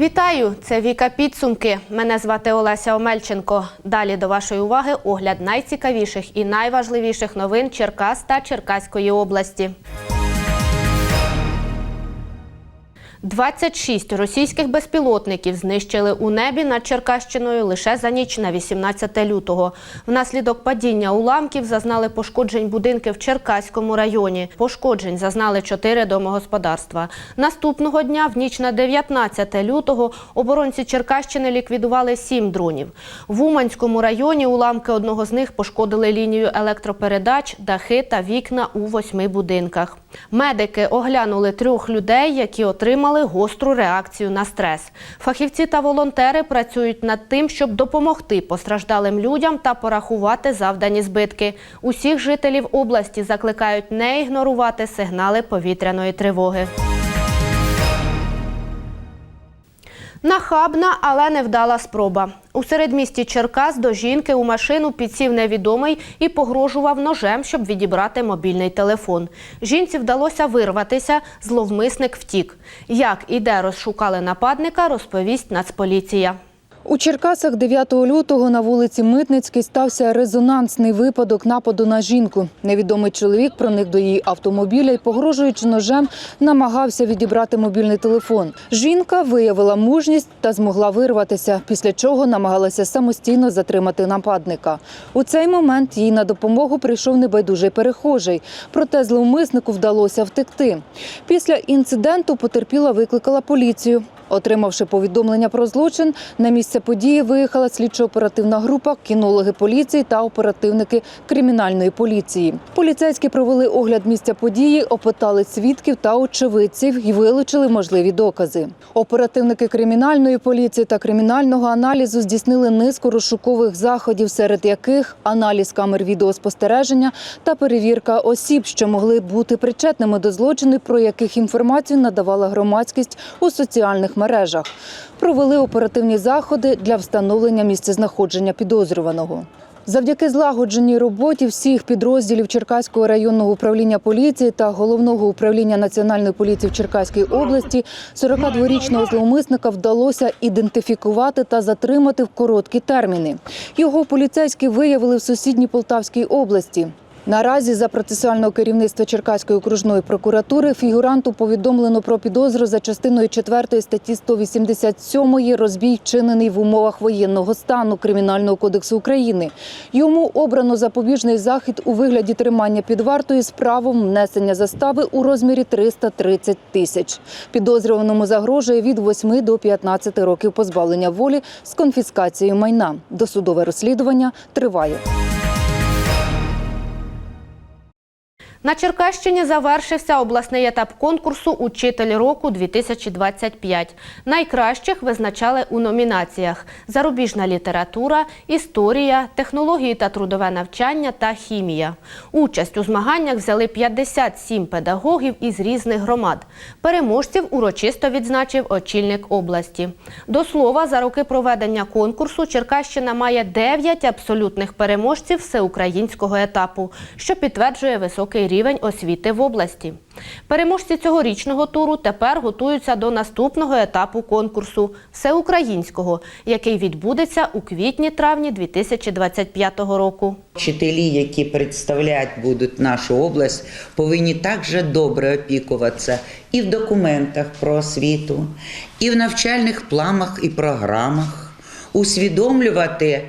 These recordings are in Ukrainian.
Вітаю! Це Віка Підсумки. Мене звати Олеся Омельченко. Далі до вашої уваги огляд найцікавіших і найважливіших новин Черкас та Черкаської області. 26 російських безпілотників знищили у небі над Черкащиною лише за ніч на 18 лютого. Внаслідок падіння уламків зазнали пошкоджень будинки в Черкаському районі. Пошкоджень зазнали чотири домогосподарства. Наступного дня, в ніч на 19 лютого, оборонці Черкащини ліквідували сім дронів. В Уманському районі уламки одного з них пошкодили лінію електропередач, дахи та вікна у восьми будинках. Медики оглянули трьох людей, які отримали гостру реакцію на стрес. Фахівці та волонтери працюють над тим, щоб допомогти постраждалим людям та порахувати завдані збитки. Усіх жителів області закликають не ігнорувати сигнали повітряної тривоги. Нахабна, але невдала спроба. У середмісті Черкас до жінки у машину підсів невідомий і погрожував ножем, щоб відібрати мобільний телефон. Жінці вдалося вирватися, зловмисник втік. Як і де розшукали нападника, розповість Нацполіція. У Черкасах 9 лютого на вулиці Митницькій стався резонансний випадок нападу на жінку. Невідомий чоловік проник до її автомобіля і, погрожуючи ножем, намагався відібрати мобільний телефон. Жінка виявила мужність та змогла вирватися, після чого намагалася самостійно затримати нападника. У цей момент їй на допомогу прийшов небайдужий перехожий, проте зловмиснику вдалося втекти. Після інциденту потерпіла викликала поліцію. Отримавши повідомлення про злочин, на місце події виїхала слідчо-оперативна група, кінологи поліції та оперативники кримінальної поліції. Поліцейські провели огляд місця події, опитали свідків та очевидців і вилучили можливі докази. Оперативники кримінальної поліції та кримінального аналізу здійснили низку розшукових заходів, серед яких аналіз камер відеоспостереження та перевірка осіб, що могли бути причетними до злочину, про яких інформацію надавала громадськість у соціальних мережах. Провели оперативні заходи для встановлення місцезнаходження підозрюваного. Завдяки злагодженій роботі всіх підрозділів Черкаського районного управління поліції та головного управління національної поліції в Черкаській області 42-річного зловмисника вдалося ідентифікувати та затримати в короткі терміни. Його поліцейські виявили в сусідній Полтавській області. Наразі за процесуального керівництва Черкаської окружної прокуратури фігуранту повідомлено про підозру за частиною 4 статті 187 розбій вчинений в умовах воєнного стану Кримінального кодексу України. Йому обрано запобіжний захід у вигляді тримання під вартою з правом внесення застави у розмірі 330 тисяч. Підозрюваному загрожує від 8 до 15 років позбавлення волі з конфіскацією майна. Досудове розслідування триває. На Черкащині завершився обласний етап конкурсу Учитель року 2025. Найкращих визначали у номінаціях: зарубіжна література, історія, технології та трудове навчання та хімія. Участь у змаганнях взяли 57 педагогів із різних громад. Переможців урочисто відзначив очільник області. До слова, за роки проведення конкурсу Черкащина має 9 абсолютних переможців всеукраїнського етапу, що підтверджує високий рівень освіти в області. Переможці цьогорічного туру тепер готуються до наступного етапу конкурсу всеукраїнського, який відбудеться у квітні-травні 2025 року. Вчителі, які представляти будуть нашу область, повинні також добре опікуватися і в документах про освіту, і в навчальних планах і програмах, усвідомлювати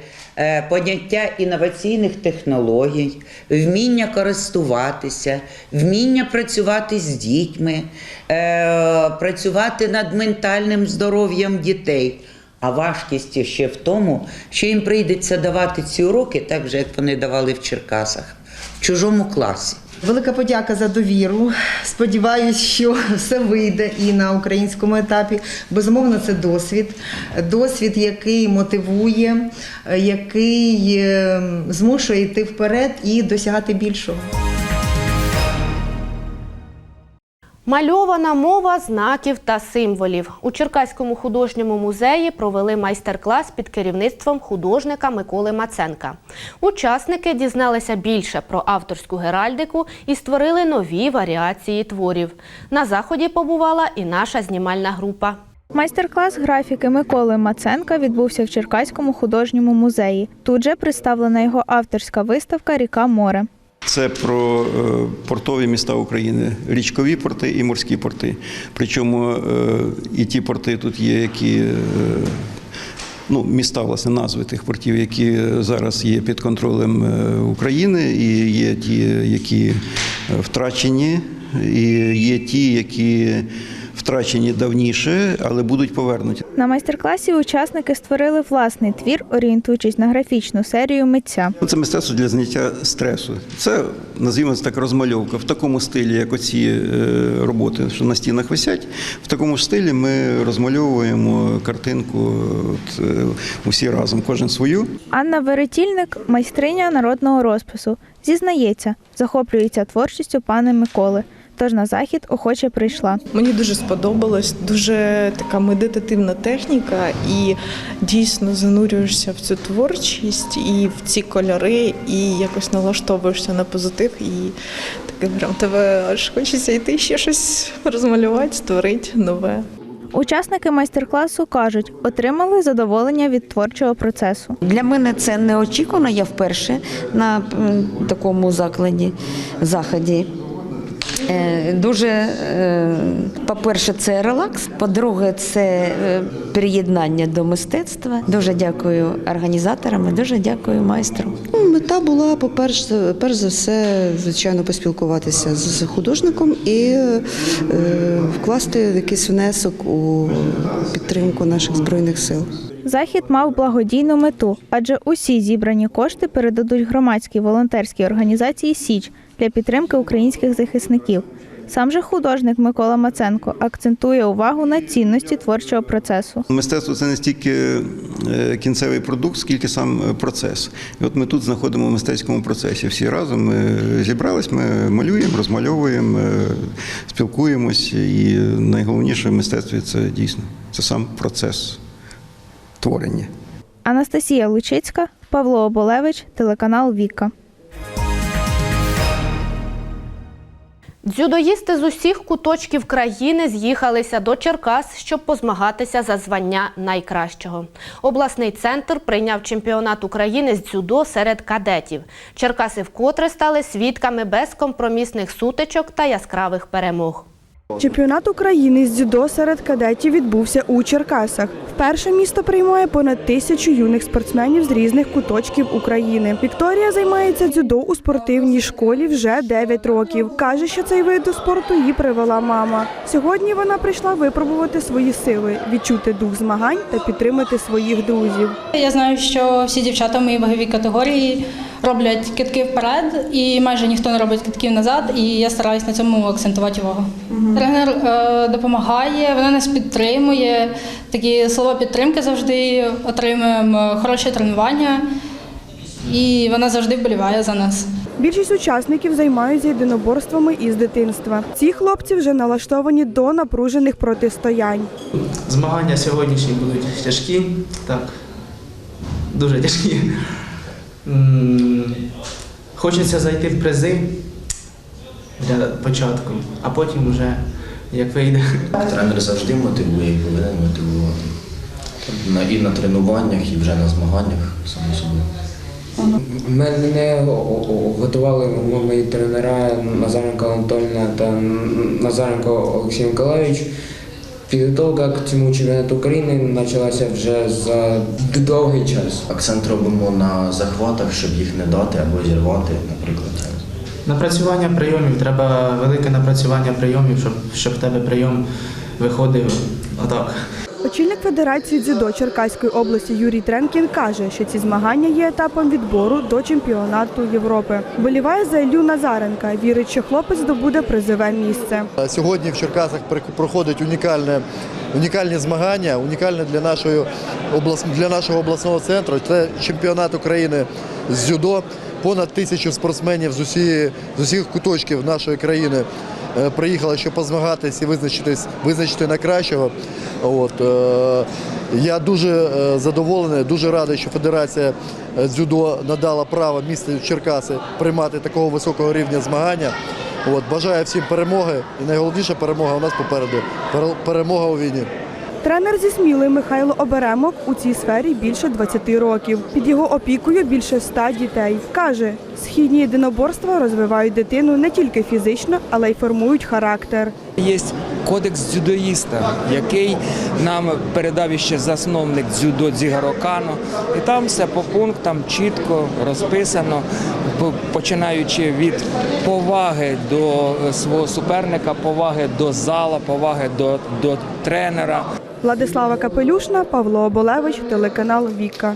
поняття інноваційних технологій, вміння користуватися, вміння працювати з дітьми, е, працювати над ментальним здоров'ям дітей. А важкість ще в тому, що їм прийдеться давати ці уроки так же, як вони давали в Черкасах, в чужому класі. Велика подяка за довіру. Сподіваюсь, що все вийде і на українському етапі. Безумовно, це досвід. Досвід, який мотивує, який е, змушує йти вперед і досягати більшого. Мальована мова знаків та символів. У Черкаському художньому музеї провели майстер-клас під керівництвом художника Миколи Маценка. Учасники дізналися більше про авторську геральдику і створили нові варіації творів. На заході побувала і наша знімальна група. Майстер-клас графіки Миколи Маценка відбувся в Черкаському художньому музеї. Тут же представлена його авторська виставка Ріка море. Це про е, портові міста України, річкові порти і морські порти. Причому е, і ті порти тут є, які е, ну, міста, власне, назви тих портів, які зараз є під контролем України, і є ті, які втрачені, і є ті, які втрачені давніше, але будуть повернуті. На майстер-класі учасники створили власний твір, орієнтуючись на графічну серію митця. Ну, Це мистецтво для зняття стресу. Це, називаємо так, розмальовка в такому стилі, як оці е, роботи, що на стінах висять. В такому ж стилі ми розмальовуємо картинку от, е, усі разом, кожен свою. Анна Веретільник майстриня народного розпису. Зізнається, захоплюється творчістю пана Миколи. Тож на захід охоче прийшла. Мені дуже сподобалось, дуже така медитативна техніка, і дійсно занурюєшся в цю творчість і в ці кольори, і якось налаштовуєшся на позитив. І таке прям тебе аж хочеться йти ще щось розмалювати, створити нове. Учасники майстер-класу кажуть, отримали задоволення від творчого процесу. Для мене це неочікувано. Я вперше на такому закладі, заході. Е, Дуже, е, по-перше, це релакс, по-друге, це е, приєднання до мистецтва. Дуже дякую організаторам і дуже дякую майстру. Ну, Мета була, по-перше, перш за все, звичайно, поспілкуватися з художником і вкласти якийсь внесок у підтримку наших збройних сил. Захід мав благодійну мету, адже усі зібрані кошти передадуть громадській волонтерській організації Січ для підтримки українських захисників. Сам же художник Микола Маценко акцентує увагу на цінності творчого процесу. Мистецтво це не стільки е, кінцевий продукт, скільки сам е, процес. І от ми тут знаходимо в мистецькому процесі. Всі разом ми зібрались, ми малюємо, розмальовуємо, е, спілкуємось. І найголовніше в мистецтві це дійсно це сам процес творення. Анастасія Лучицька, Павло Оболевич, телеканал Віка. Дзюдоїсти з усіх куточків країни з'їхалися до Черкас, щоб позмагатися за звання найкращого. Обласний центр прийняв чемпіонат України з дзюдо серед кадетів. Черкаси вкотре стали свідками безкомпромісних сутичок та яскравих перемог. Чемпіонат України з дзюдо серед кадетів відбувся у Черкасах. Вперше місто приймає понад тисячу юних спортсменів з різних куточків України. Вікторія займається дзюдо у спортивній школі вже 9 років. Каже, що цей вид до спорту їй привела мама. Сьогодні вона прийшла випробувати свої сили, відчути дух змагань та підтримати своїх друзів. Я знаю, що всі дівчата в моїй категорії роблять китки вперед, і майже ніхто не робить китків назад, і я стараюсь на цьому акцентувати увагу. Тренер е, допомагає, вона нас підтримує. Такі слова підтримки завжди отримуємо хороше тренування, і вона завжди вболіває за нас. Більшість учасників займаються єдиноборствами із дитинства. Ці хлопці вже налаштовані до напружених протистоянь. Змагання сьогоднішні будуть тяжкі, так, дуже тяжкі. Хочеться зайти в призи для початку, а потім вже як вийде. Тренер завжди мотивує і повинен мотивувати. На- І на тренуваннях, і вже на змаганнях, само собою. Мене готували мої тренера Назаренко Анатольовна та Назаренко Олексій Миколаївич. Підготовка к цьому чемпіонату України почалася вже за довгий час. Акцент робимо на захватах, щоб їх не дати або зірвати, наприклад. Напрацювання прийомів, треба велике напрацювання прийомів, щоб, щоб в тебе прийом виходив отак. Очільник Федерації дзюдо Черкаської області Юрій Тренкін каже, що ці змагання є етапом відбору до чемпіонату Європи. Боліває за Іллю Назаренка. Вірить, що хлопець здобуде призове місце. Сьогодні в Черкасах проходить унікальне, унікальні змагання, унікальне для, нашої для нашого обласного центру. Це чемпіонат України з дзюдо. Понад тисячу спортсменів з, усієї, з усіх куточків нашої країни е, приїхали, щоб позмагатись і визначитись, визначити найкращого. От, е, я дуже е, задоволений, дуже радий, що Федерація дзюдо надала право місту Черкаси приймати такого високого рівня змагання. От, бажаю всім перемоги і найголовніша перемога у нас попереду перемога у війні. Тренер зі Сміли Михайло Оберемок у цій сфері більше 20 років. Під його опікою більше 100 дітей. Каже, східні єдиноборства розвивають дитину не тільки фізично, але й формують характер. Є кодекс дзюдоїста, який нам передав ще засновник дзюдо Дзігаро Кано. І там все по пунктам чітко розписано, починаючи від поваги до свого суперника, поваги до зала, поваги до, до тренера. Владислава Капелюшна, Павло Оболевич, телеканал Віка.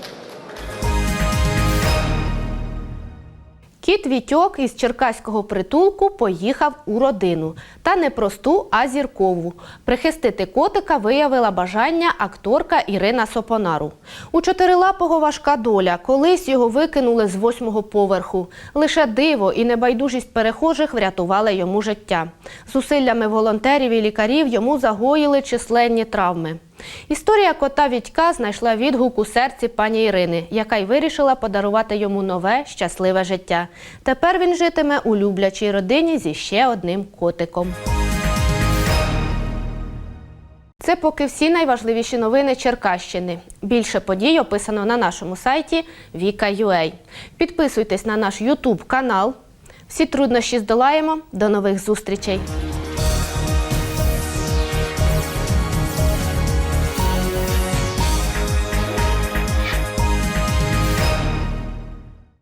Кіт Вітьок із черкаського притулку поїхав у родину. Та не просту, а зіркову. Прихистити котика виявила бажання акторка Ірина Сопонару. У чотирилапого важка доля. Колись його викинули з восьмого поверху. Лише диво і небайдужість перехожих врятували йому життя. Зусиллями волонтерів і лікарів йому загоїли численні травми. Історія кота Вітька знайшла відгук у серці пані Ірини, яка й вирішила подарувати йому нове щасливе життя. Тепер він житиме у люблячій родині зі ще одним котиком. Це поки всі найважливіші новини Черкащини. Більше подій описано на нашому сайті Vika.ua. Підписуйтесь на наш YouTube канал. Всі труднощі здолаємо. До нових зустрічей!